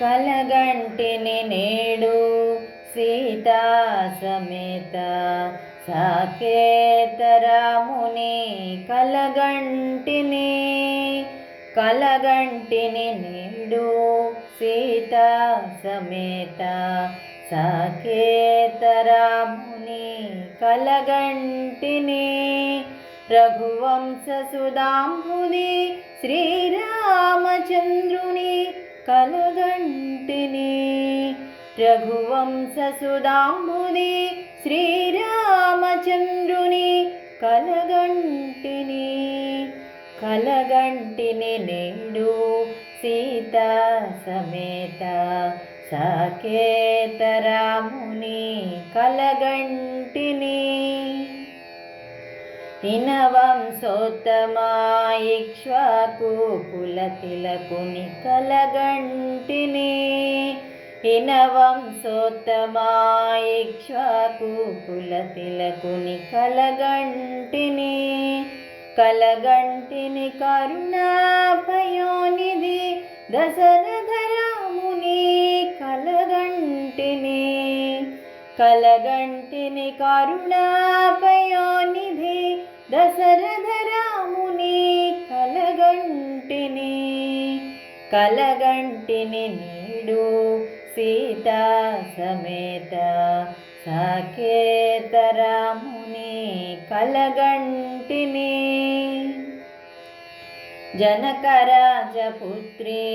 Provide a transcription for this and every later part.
కలగంటిని నేడు సీతా సమేత సాకేతరాముని కలగంటిని కలగంటిని నేడు సీతా సమేత సాకేతరాముని కలగంటిని రఘువంశ సుధాముని శ్రీరామచంద్రుని కలగంటిని. రఘువంశసుధాముని శ్రీరామచంద్రుని కలగంటిని. కలగంటిని నేడు సీతా సమేత సాకేతరాముని కలగంటిని. కులతిలకుని కలగంటిని ఇనవంశోత్తమాయిక్ష్వాకు కులతిలకుని కలగంటిని కలగంటిని కరుణాభయోనిధి దశరథరాముని కలగంటిని కలగంటిని కరుణాభయోనిధి దశరథరాముని కలగంటిని కలగంటిని నీడు సీతా సమేత సాకేతరాముని కలగంటిని. జనకరాజపుత్రి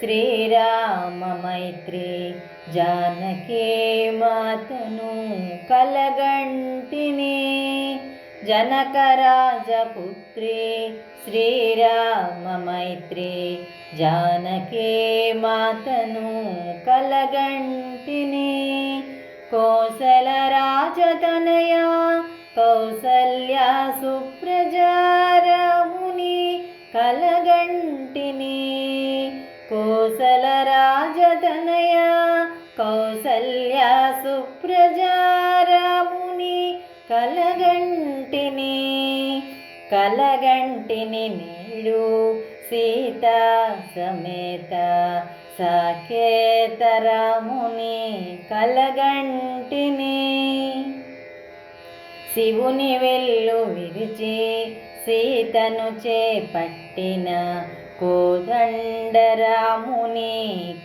శ్రీరామ మైత్రి జానకీ మాతను కలగంటిని. జనకరాజపుత్రి శ్రీరామ మైత్రి జానకీ మాతను కలగంటిని కోసల రాజతనయ కౌసల్యా సుప్రజారముని కల కలగంటిని నీడు సీతా సమేత సాకేతరాముని కలగంటిని. శివుని వెళ్ళు విరిచి సీతను చేపట్టిన కోదండరాముని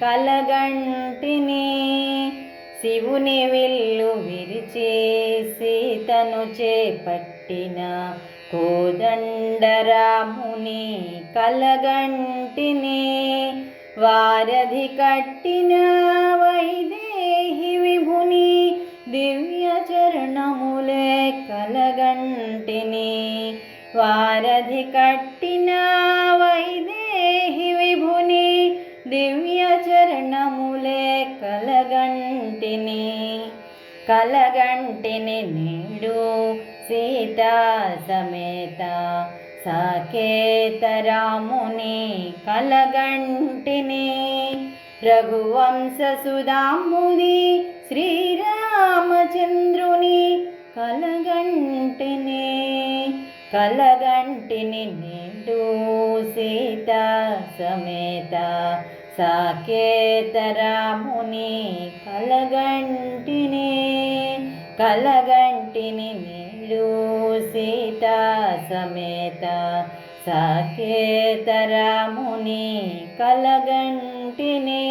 కలగంటిని. శివుని విల్లు విరిచి సీతను చేపట్టిన కోదండరాముని కలగంటిని వారధి కట్టిన వైదేహి విభుని దివ్య చరణములే కలగంటిని వారధి కట్టిన వైదేహి విభుని దివ్య చరణములే కలగంటిని కలగంటిని నేడు సీతా సమేత సాకేతరాముని కలగంటిని. రఘువంశ సుధాముని శ్రీరామచంద్రుని కలగంటిని. కలగంటిని నిండు సీతా సమేత సాకేతరాముని కలగంటిని. కలగంటిని సమేత సాకేతరాముని కలగంటినే